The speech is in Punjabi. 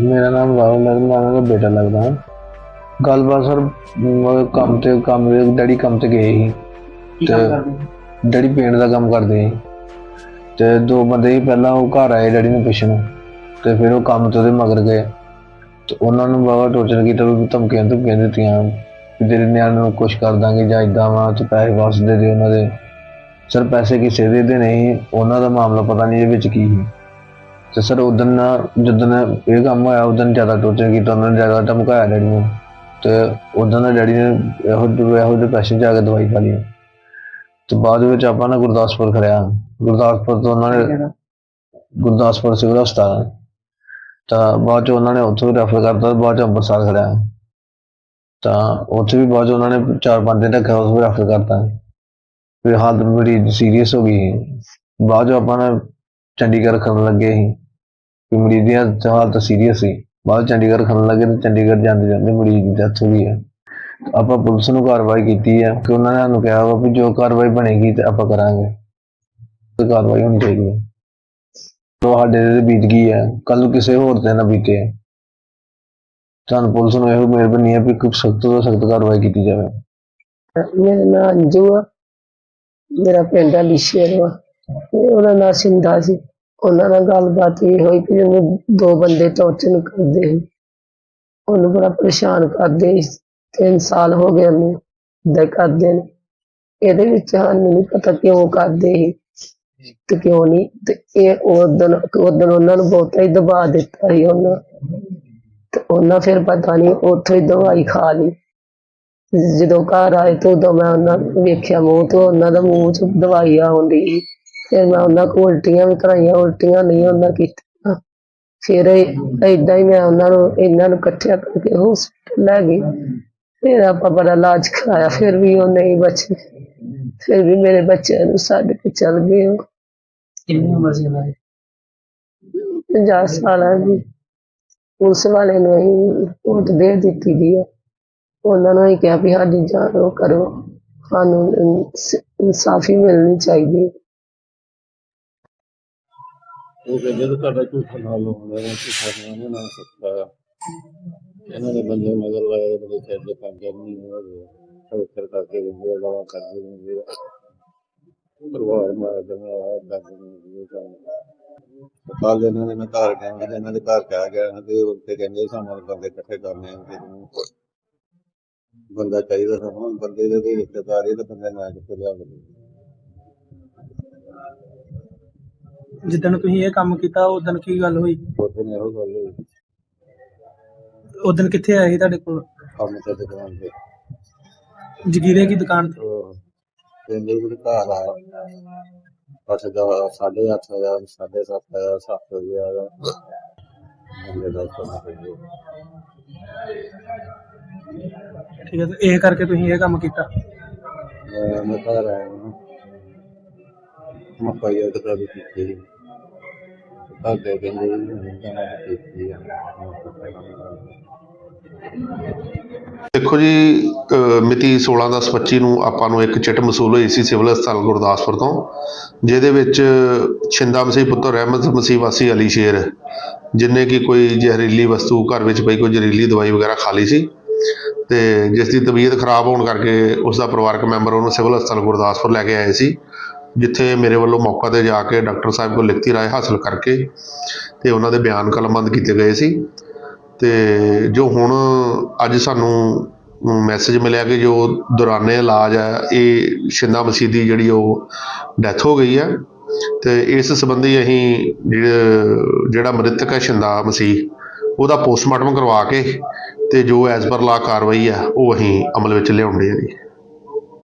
ਮੇਰਾ ਨਾਮ ਰਾਹੁਲ ਹੈ ਮੈਂ ਉਹਨਾਂ ਦਾ ਬੇਟਾ ਲੱਗਦਾ। ਹਾਂ ਗੱਲਬਾਤ ਸਰ ਮ- ਕੰਮ ਤੇ ਕੰਮ ਦੇ ਡੈਡੀ ਕੰਮ ਤੇ ਗਏ ਸੀ। ਕੀ ਤੇ- ਕੰਮ ਕਰਦੇ ਹੋ? ਡੈਡੀ ਪੇਂਟ ਦਾ ਕੰਮ ਕਰਦੇ ਸੀ। ਤੇ ਦੋ ਬੰਦੇ ਸੀ ਪਹਿਲਾਂ ਉਹ ਘਰ ਆਏ ਡੈਡੀ ਨੂੰ ਪੁੱਛਣ। ਤੇ ਫਿਰ ਉਹ ਕੰਮ ਤੇ ਉਹਦੇ ਮਗਰ ਗਏ। ਤੇ ਉਹਨਾਂ ਨੂੰ ਬਾਬਾ ਟੋਰਚਰ ਕੀਤਾ ਵੀ ਧਮਕੀਆਂ ਧਮਕੀਆਂ ਦਿੱਤੀਆਂ। ਵੀ ਤੇਰੇ ਨਿਆਣੇ ਨੂੰ ਕੁਛ ਕਰ ਦਾਂਗੇ ਜਾਂ ਇਦਾਂ ਵਾ ਤੇ ਪੈਸੇ ਵਾਪਸ ਦੇ ਦੇ ਉਹਨਾਂ ਦੇ। ਸਰ ਪੈਸੇ ਕਿਸੇ ਦੇ ਦੇ ਨਹੀਂ ਉਹਨਾਂ ਦਾ ਮਾਮਲਾ ਪਤਾ ਨਹੀਂ ਇਹਦੇ ਵਿੱਚ ਕੀ ਸੀ। ਤੇ ਸਰ ਉਦੋਂ ਜਦੋਂ ਇਹ ਕੰਮ ਹੋਇਆ ਉਦੋਂ ਜ਼ਿਆਦਾ ਟੋਰਚਰ ਕੀਤਾ ਉਹਨਾਂ ਨੇ ਜ਼ਿਆਦਾ ਧਮਕਾਇਆ ਡੈਡੀ ਨੂੰ। ਤੇ ਉਦੋਂ ਦਾ ਡੈਡੀ ਨੇ ਇਹੋ ਜਿਹੇ ਇਹੋ ਜਿਹੇ ਪੈਸੇ ਜਾ ਕੇ ਦਵਾਈ ਖਾ ਲਈ। ਤੇ ਬਾਅਦ ਵਿੱਚ ਆਪਾਂ ਨਾ ਗੁਰਦਾਸਪੁਰ ਖੜਿਆ। ਗੁਰਦਾਸਪੁਰ ਤੋਂ ਉਹਨਾਂ ਨੇ? ਗੁਰਦਾਸਪੁਰ ਸਿਵਲ ਹਸਪਤਾਲ। ਤਾਂ ਬਾਅਦ ਚ ਉਹਨਾਂ ਨੇ ਉੱਥੋਂ ਰੈਫਰ ਕਰਤਾ ਬਾਅਦ ਚ ਅੰਮ੍ਰਿਤਸਰ ਖੜਿਆ। ਤਾਂ ਉੱਥੇ ਵੀ ਬਾਅਦ ਚ ਉਹਨਾਂ ਨੇ ਚਾਰ ਪੰਜ ਦਿਨ ਰੱਖਿਆ ਉਸ ਵੀ ਰੈਫਰ ਕਰਤਾ। ਫਿਰ ਹਾਲਤ ਬੜੀ ਸੀਰੀਅਸ ਹੋ ਗਈ। ਬਾਅਦ ਚ ਆਪਾਂ ਨਾ ਚੰਡੀਗੜ੍ਹ ਰੱਖਣ ਲੱਗੇ ਸੀ। ਕਿ ਮਰੀਜ਼ ਦੀ ਹਾਲਤ ਸੀਰੀਅਸ ਸੀ। ਬਾਅਦ ਚੰਡੀਗੜ੍ਹ ਰੱਖਣ ਲੱਗੇ ਤੇ ਚੰਡੀਗੜ੍ਹ ਜਾਂਦੇ ਜਾਂਦੇ ਮਰੀਜ਼ ਦੀ ਡੈਥ ਹੋ ਗਈ ਹੈ। ਆਪਾਂ ਪੁਲਿਸ ਨੂੰ ਕਾਰਵਾਈ ਕੀਤੀ ਹੈ ਕਿ ਉਹਨਾਂ ਨੇ ਸਾਨੂੰ ਕਿਹਾ ਵਾ ਵੀ ਜੋ ਕਾਰਵਾਈ ਬਣੇਗੀ ਤੇ ਆਪਾਂ ਕਰਾਂਗੇ। ਤੇ ਕਾਰਵਾਈ ਹੋਣੀ ਚਾਹੀਦੀ ਹੈ। ਉਹ ਸਾਡੇ ਤੇ ਬੀਤ ਗਈ ਹੈ ਕੱਲ ਨੂੰ ਕਿਸੇ ਹੋਰ ਤੇ ਨਾ ਬੀਤੇ। ਤੁਹਾਨੂੰ ਪੁਲਿਸ ਨੂੰ ਇਹੋ ਮਿਹਰਬਾਨੀ ਹੈ ਵੀ ਕੋਈ ਸਖਤ ਤੋਂ ਸਖਤ ਕਾਰਵਾਈ ਕੀਤੀ ਜਾਵੇ। ਮੇਰਾ ਨਾਂ ਅੰਜੂ ਆ। ਮੇਰਾ ਪਿੰਡ ਆ ਵਾ ਤੇ ਉਹਦਾ ਨਾਂ ਸਿੰਧਾ ਸੀ। ਉਹਨਾਂ ਨਾਲ ਗੱਲਬਾਤ ਇਹ ਹੋਈ ਕਿ ਉਹਨੂੰ ਦੋ ਬੰਦੇ ਟੌਰਚਰ ਕਰਦੇ ਸੀ। ਉਹਨੂੰ ਬੜਾ ਪਰੇਸ਼ਾਨ ਕਰਦੇ ਸੀ। ਤਿੰਨ ਸਾਲ ਹੋ ਗਏ ਉਹਨੂੰ ਏਦਾਂ ਕਰਦੇ ਨੇ। ਇਹਦੇ ਵਿੱਚ ਸਾਨੂੰ ਨਹੀਂ ਪਤਾ ਕਿਉਂ ਕਰਦੇ ਸੀ ਤੇ ਕਿਉਂ ਨਹੀਂ ਤੇ ਇਹ ਉਦੋਂ ਉਦੋਂ ਉਹਨਾਂ ਨੂੰ ਬਹੁਤਾ ਹੀ ਦਬਾ ਦਿੱਤਾ ਸੀ ਉਹਨਾਂ। ਤੇ ਉਹਨਾਂ ਫਿਰ ਪਤਾ ਨਹੀਂ ਉੱਥੋਂ ਹੀ ਦਵਾਈ ਖਾ ਲਈ। ਜਦੋਂ ਘਰ ਆਏ ਤਾਂ ਉਦੋਂ ਮੈਂ ਉਹਨਾਂ ਨੂੰ ਵੇਖਿਆ ਮੂੰਹ ਤੋਂ। ਉਹਨਾਂ ਦਾ ਮੂੰਹ ਚ ਦਵਾਈ ਆਉਂਦੀ ਸੀ। ਫਿਰ ਮੈਂ ਉਹਨਾਂ ਕੋਲ ਉਲਟੀਆਂ ਵੀ ਕਰਾਈਆਂ ਉਲਟੀਆਂ ਨਹੀਂ ਉਹਨਾਂ ਕੀਤੀਆਂ। ਫਿਰ ਏਦਾਂ ਹੀ ਮੈਂ ਉਹਨਾਂ ਨੂੰ ਇਹਨਾਂ ਨੂੰ ਇਕੱਠਿਆਂ ਕਰਕੇ ਹਸਪੀਟਲ ਲੈ ਗਈ। ਫਿਰ ਆਪਾਂ ਬੜਾ ਇਲਾਜ ਕਰਾਇਆ ਫਿਰ ਵੀ ਉਹ ਨਹੀਂ ਬਚੇ। ਫਿਰ ਵੀ ਮੇਰੇ ਬੱਚਿਆਂ ਨੂੰ ਛੱਡ ਕੇ ਚਲ ਗਏ ਉਹ। ਕਿੰਨੀ ਉਮਰ ਸੀ ਉਹਨਾਂ ਦੀ? 50 ਸਾਲਾਂ ਦੀ। ਪੁਲਿਸ ਵਾਲੇ ਨੂੰ ਹੀ ਰਿਪੋਰਟ ਦੇ ਦਿੱਤੀ ਦੀ ਹੈ ਉਹਨਾਂ ਨੂੰ ਹੀ ਕਿਹਾ ਵੀ ਸਾਡੀ ਜਾਂਚ ਕਰੋ। ਸਾਨੂੰ ਇਨਸ- ਇਨਸਾਫੀ ਮਿਲਣੀ ਚਾਹੀਦੀ। ਹੈ ਉਹ ਕਹਿੰਦੇ ਤਾਂ ਤੁਹਾਡਾ ਝੂਠਾ ਨਾਲ ਲਾਉਂਦਾ ਹੈ ਝੂਠਾ ਨਹੀਂ ਨਾ ਸਕਦਾ ਇਹਨਾਂ ਦੇ ਬੰਦੇ ਮਗਰ ਲਾਏ ਬੜੇ ਸਿਰ ਦੇ ਪੰਗੇ ਨਹੀਂ ਹੋ ਗਏ ਫਿਰ ਕਰਕੇ ਦਿੰਦੇ ਆ ਗਾਲਾਂ ਕਰਦੇ ਦਿੰਦੇ ਆ ਪਰਿਵਾਰ ਮਾਰ ਦਿੰਦਾ ਆ ਦੱਸ ਦਿੰਦੇ ਆ ਕੱਲ ਇਹਨਾਂ ਨੇ ਮੈਂ ਘਰ ਗਿਆ ਤੇ ਇਹਨਾਂ ਦੇ ਘਰ ਕਹਿ ਗਿਆ ਤੇ ਉੱਥੇ ਕਹਿੰਦੇ ਸਾਨੂੰ ਬੰਦੇ ਇਕੱਠੇ ਕਰਨੇ ਆ ਕਿ ਬੰਦਾ ਚਾਹੀਦਾ ਸਾਨੂੰ ਬੰਦੇ ਦੇ ਰਿਸ਼ਤੇਦਾਰ ਇਹ ਤਾਂ ਬੰਦੇ ਨਾਲ ਕਿੱਥੇ ਲਿਆ ਜਿੱਦਣ ਤੁਸੀਂ ਇਹ ਕੰਮ ਕੀਤਾ ਉਦੋਂ ਕੀ ਗੱਲ ਹੋਈ? ਉਹਦੇ ਨੇ ਇਹੋ ਗੱਲ ਹੋਈ। ਉਦੋਂ ਕਿੱਥੇ ਆਏ ਸੀ ਤੁਹਾਡੇ ਕੋਲ? ਕੰਮ ਤੇ ਦੁਕਾਨ ਤੇ। ਜਗੀਰੇ ਦੀ ਦੁਕਾਨ ਤੇ? ਕਹਿੰਦੇ ਵੀ ਘਰ ਆ ਬਸ ਦਾ ਸਾਢੇ ਅੱਠ ਹਜ਼ਾਰ ਸਾਢੇ ਸੱਤ ਹਜ਼ਾਰ ਸੱਤ ਹਜ਼ਾਰ ਬੰਦੇ ਦਾ ਕੰਮ ਕਰੀਏ ਠੀਕ ਹੈ ਤੇ ਇਹ ਕਰਕੇ ਤੁਸੀਂ ਇਹ ਕੰਮ ਕੀਤਾ? ਮੈਂ ਮੈਂ ਘਰ ਆਇਆ। ਹਾਂ ਮਕਾਈ ਆ ਵੀ ਕੀਤੀ ਘਰ ਦੇ ਕਹਿੰਦੇ ਵੀ ਨਹੀਂ ਕੀਤੀ ਆ। ਦੇਖੋ ਜੀ ਮਿਤੀ 16/10/25 ਨੂੰ ਆਪਾਂ ਨੂੰ ਇੱਕ ਚਿੱਟ ਮਸੂਲ ਹੋਈ ਸੀ ਸਿਵਲ ਹਸਪਤਾਲ ਗੁਰਦਾਸਪੁਰ ਤੋਂ, ਜਿਹਦੇ ਵਿੱਚ ਛਿੰਦਾ ਮਸੀਹ ਪੁੱਤਰ ਰਹਿਮਤ ਮਸੀਹ ਵਾਸੀ ਅਲੀ ਸ਼ੇਰ, ਜਿਨੇ ਕਿ ਕੋਈ ਜ਼ਹਿਰੀਲੀ ਵਸਤੂ ਘਰ ਵਿੱਚ ਪਈ, ਕੋਈ ਜ਼ਹਿਰੀਲੀ ਦਵਾਈ ਵਗੈਰਾ ਖਾ ਲਈ ਸੀ। ਤੇ ਜਿਸ ਦੀ ਤਬੀਅਤ ਖਰਾਬ ਹੋਣ ਕਰਕੇ ਉਸ ਦਾ ਪਰਿਵਾਰਕ ਮੈਂਬਰ ਉਹਨੂੰ ਸਿਵਲ ਹਸਪਤਾਲ ਗੁਰਦਾਸਪੁਰ ਲੈ ਕੇ ਆਏ ਸੀ। ਜਿੱਥੇ ਮੇਰੇ ਵੱਲੋਂ ਮੌਕਾ ਤੇ ਜਾ ਕੇ ਡਾਕਟਰ ਸਾਹਿਬ ਕੋਲ ਲਿਖਤੀ ਰਾਏ ਹਾਸਲ ਕਰਕੇ ਤੇ ਉਹਨਾਂ ਦੇ ਬਿਆਨ ਕਲਮਬੰਦ ਕੀਤੇ ਗਏ ਸੀ। ਤੇ ਜੋ ਹੁਣ ਅੱਜ ਸਾਨੂੰ ਮੈਸੇਜ ਮਿਲਿਆ ਕਿ ਜੋ ਦੌਰਾਨੇ ਇਲਾਜ ਹੈ ਇਹ ਸ਼ਿੰਦਾ ਮਸੀਹ ਦੀ ਜਿਹੜੀ ਉਹ ਡੈਥ ਹੋ ਗਈ ਹੈ ਤੇ ਇਸ ਸੰਬੰਧੀ ਅਸੀਂ ਜਿਹੜਾ ਮ੍ਰਿਤਕ ਹੈ ਸ਼ਿੰਦਾ ਮਸੀਹ, ਉਹਦਾ ਪੋਸਟਮਾਰਟਮ ਕਰਵਾ ਕੇ ਤੇ ਜੋ ਐਜ਼ ਪਰ ਲਾ ਕਾਰਵਾਈ ਆ, ਉਹ ਅਸੀਂ ਅਮਲ ਵਿੱਚ ਲਿਆਉਂਦੇ ਹਾਂ ਜੀ।